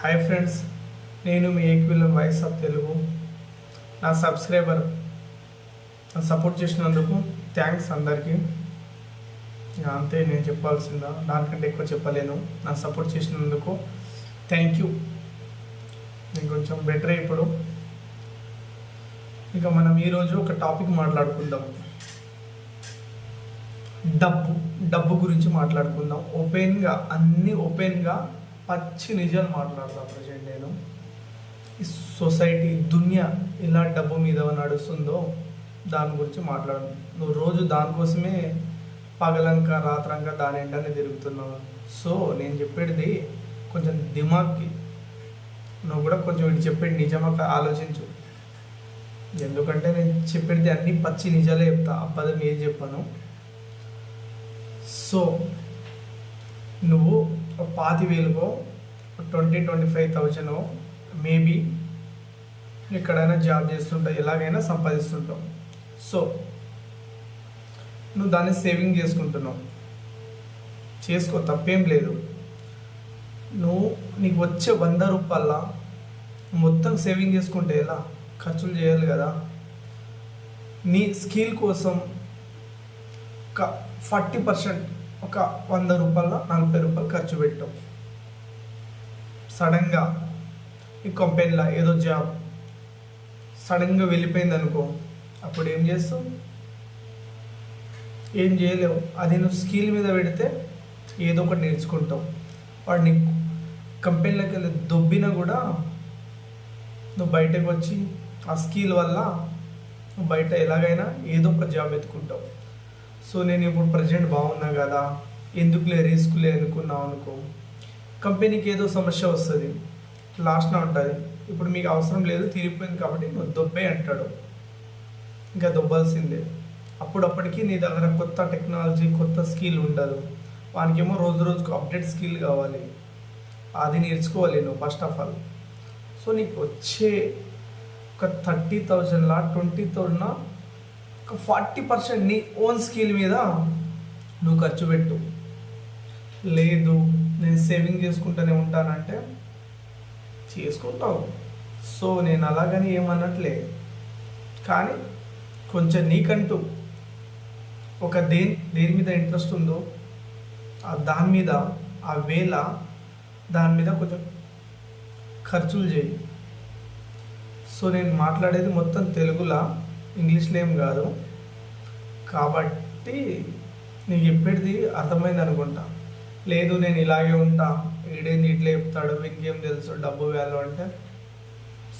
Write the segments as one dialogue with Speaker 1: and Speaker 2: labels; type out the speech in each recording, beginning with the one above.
Speaker 1: Hi friends నేను మీ ఏక్విలం వాయిస్ ఆఫ్ తెలుగు. నా సబ్స్క్రైబర్ సపోర్ట్ చేసినందుకు థ్యాంక్స్ అందరికీ. అంతే నేను చెప్పాల్సిందా? దానికంటే ఎక్కువ చెప్పలేను. నా సపోర్ట్ చేసినందుకు థ్యాంక్ యూ నేను కొంచెం బెటర్ ఇప్పుడు. ఇక మనం ఈరోజు ఒక టాపిక్ మాట్లాడుకుందాం. డబ్బు డబ్బు గురించి మాట్లాడుకుందాం. ఓపెన్గా అన్నీ ఓపెన్గా పచ్చి నిజాలు మాట్లాడతాం ప్రజెంట్ నేను. ఈ సొసైటీ దునియా ఎలా డబ్బు మీద నడుస్తుందో దాని గురించి మాట్లాడు నువ్వు రోజు దానికోసమే పగలంక రాత్రంక దాని ఎండనే తిరుగుతున్నావు. సో నేను చెప్పేది కొంచెం దిమాగ్కి నువ్వు కూడా కొంచెం ఇటు చెప్పేది నిజమా ఆలోచించు. ఎందుకంటే నేను చెప్పేది అన్ని పచ్చి నిజాలే చెప్తా. అబద్ధం ఏం చెప్పాను? సో నువ్వు పాతి వేలుకో twenty twenty five thousand maybe ఎక్కడైనా జాబ్ చేస్తుంటావు ఎలాగైనా సంపాదిస్తుంటావు సో నువ్వు దాన్ని సేవింగ్ చేసుకుంటున్నావు. చేసుకో తప్పేం లేదు. నువ్వు నీకు వచ్చే వంద రూపాయల మొత్తం సేవింగ్ చేసుకుంటే ఎలా? ఖర్చులు చేయాలి కదా. నీ స్కిల్ కోసం ఒక ఫార్టీ పర్సెంట్ ఒక వంద రూపాయల నలభై రూపాయలు ఖర్చు పెట్టావు సడన్గా ఈ కంపెనీలో ఏదో జాబ్ సడన్గా వెళ్ళిపోయింది అనుకో అప్పుడు ఏం చేస్తావు? ఏం చేయలేవు. అది నువ్వు స్కిల్ మీద పెడితే ఏదో ఒకటి నేర్చుకుంటావు. వాడిని కంపెనీలోకి వెళ్ళి దొబ్బినా కూడా నువ్వు బయటకు వచ్చి ఆ స్కిల్ వల్ల నువ్వు బయట ఎలాగైనా ఏదో ఒక జాబ్ ఎత్తుకుంటావు. సో నేను ఇప్పుడు ప్రజెంట్ బాగున్నా కదా ఎందుకులే రిస్క్లే అనుకున్నావు అనుకో. కంపెనీకి ఏదో సమస్య వస్తుంది. లాస్ట్న ఉంటుంది. ఇప్పుడు మీకు అవసరం లేదు తీరిపోయింది కాబట్టి నువ్వు దొబ్బే అంటాడు. ఇంకా దొబ్బాల్సిందే. అప్పుడప్పటికి నీ దగ్గర కొత్త టెక్నాలజీ కొత్త స్కిల్ ఉండదు. వానికేమో రోజు రోజుకు అప్డేట్ స్కిల్ కావాలి. అది నేర్చుకోవాలి నువ్వు ఫస్ట్ ఆఫ్ ఆల్ సో నీకు వచ్చే ఒక థర్టీ థౌజండ్లా ట్వంటీ థౌజండ్లా ఒక ఫార్టీ పర్సెంట్ నీ ఓన్ స్కిల్ మీద నువ్వు ఖర్చు పెట్టు. లేదు నేను సేవింగ్ చేసుకుంటూనే ఉంటానంటే చేసుకుంటావు. సో నేను అలాగని ఏమన్నట్లే కానీ కొంచెం నీకంటూ ఒక దేని దేని మీద ఇంట్రెస్ట్ ఉందో ఆ దాని మీద ఆ వేళ దాని మీద కొంచెం ఖర్చులు చేయి. సో నేను మాట్లాడేది మొత్తం తెలుగులా. ఇంగ్లీష్లో ఏం కాదు. కాబట్టి నీకు చెప్పేది అర్థమైంది అనుకుంటా. లేదు నేను ఇలాగే ఉంటా. ఏడేంది ఇట్లా చెప్తాడు. ఇంకేం తెలుసు డబ్బు వాల్యూ అంటే?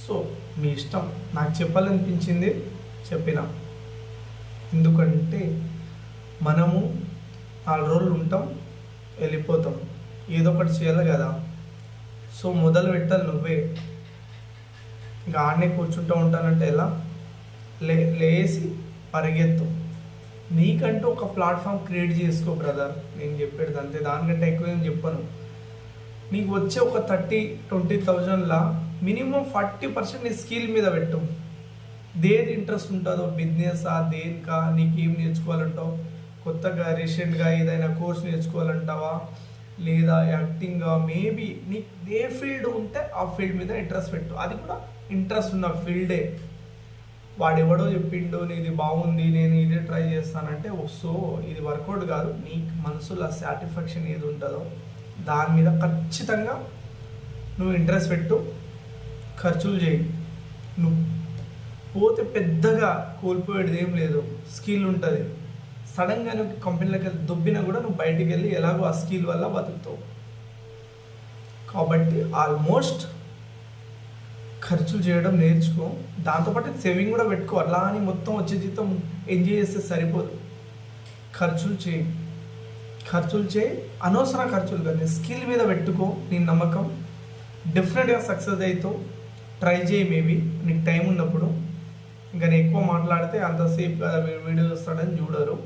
Speaker 1: సో మీ ఇష్టం. నాకు చెప్పాలనిపించింది చెప్పిన. ఎందుకంటే మనము నాలుగు రోజులు ఉంటాం వెళ్ళిపోతాం. ఏదో ఒకటి చేయాలి కదా. సో మొదలు పెట్టాలి నువ్వే. ఇంకా ఆడనే కూర్చుంటూ ఉంటానంటే ఎలా? లే లేసి పరిగెత్తు. నీకంటూ ఒక ప్లాట్ఫామ్ క్రియేట్ చేసుకో బ్రదర్. నేను చెప్పేది అంతే. దానికంటే ఎక్కువ ఏం చెప్పను. నీకు వచ్చే ఒక థర్టీ ట్వంటీ థౌజండ్లా మినిమం ఫార్టీ పర్సెంట్ నీ స్కిల్ మీద పెట్టు. దేని ఇంట్రెస్ట్ ఉంటుందో బిజినెసా దేనికా నీకు ఏం నేర్చుకోవాలంటావు? కొత్తగా రీసెంట్గా ఏదైనా కోర్స్ నేర్చుకోవాలంటావా? లేదా యాక్టింగ్? మేబీ నీకు ఏ ఫీల్డ్ ఉంటే ఆ ఫీల్డ్ మీద ఇంట్రెస్ట్ పెట్టు. అది కూడా ఇంట్రెస్ట్ ఉన్న ఫీల్డే. వాడెవడో చెప్పిండు నీది బాగుంది నేను ఇదే ట్రై చేస్తానంటే సో ఇది వర్కౌట్ కాదు. నీకు మనసులో సాటిస్ఫాక్షన్ ఏది ఉంటుందో దాని మీద ఖచ్చితంగా నువ్వు ఇంట్రెస్ట్ పెట్టు ఖర్చులు చేయి. నువ్వు పోతే పెద్దగా కోల్పోయేది ఏం లేదు. స్కిల్ ఉంటుంది. సడన్గా నువ్వు కంపెనీలోకి వెళ్ళి దుబ్బినా కూడా నువ్వు బయటికి వెళ్ళి ఎలాగో ఆ స్కిల్ వల్ల బతుకుతావు. కాబట్టి ఆల్మోస్ట్ ఖర్చులు చేయడం నేర్చుకో. దాంతోపాటు సేవింగ్ కూడా పెట్టుకో. అలా అని మొత్తం వచ్చే జీతం ఎంజాయ్ చేస్తే సరిపోదు. ఖర్చులు చేయి. ఖర్చులు చేయి. అనవసర ఖర్చులు కానీ స్కిల్ మీద పెట్టుకో నీ నమ్మకం. డెఫినెట్గా సక్సెస్ అవుతావు ట్రై చేయి మేబీ నీకు టైం ఉన్నప్పుడు. ఇంకా నేను ఎక్కువ మాట్లాడితే అంతసేపు కదా వీడియో చూస్తాడని చూడరు.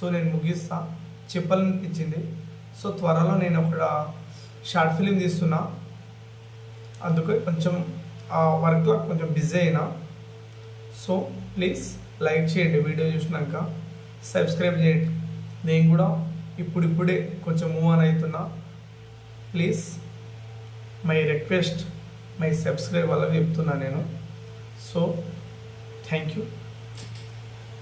Speaker 1: సో నేను ముగిస్తా. చెప్పాలనిపించింది. సో త్వరలో నేను ఒక షార్ట్ ఫిలిం తీస్తున్నా. అందుకే కొంచెం వర్క్లో కొంచెం బిజీ అయినా. సో ప్లీజ్ లైక్ చేయండి వీడియో చూసినాక. సబ్స్క్రైబ్ చేయండి. నేను కూడా ఇప్పుడిప్పుడే కొంచెం మూవ్ ఆన్ అవుతున్నా. Please my request my subscribe వాళ్ళకి చెప్తున్నా నేను. So thank you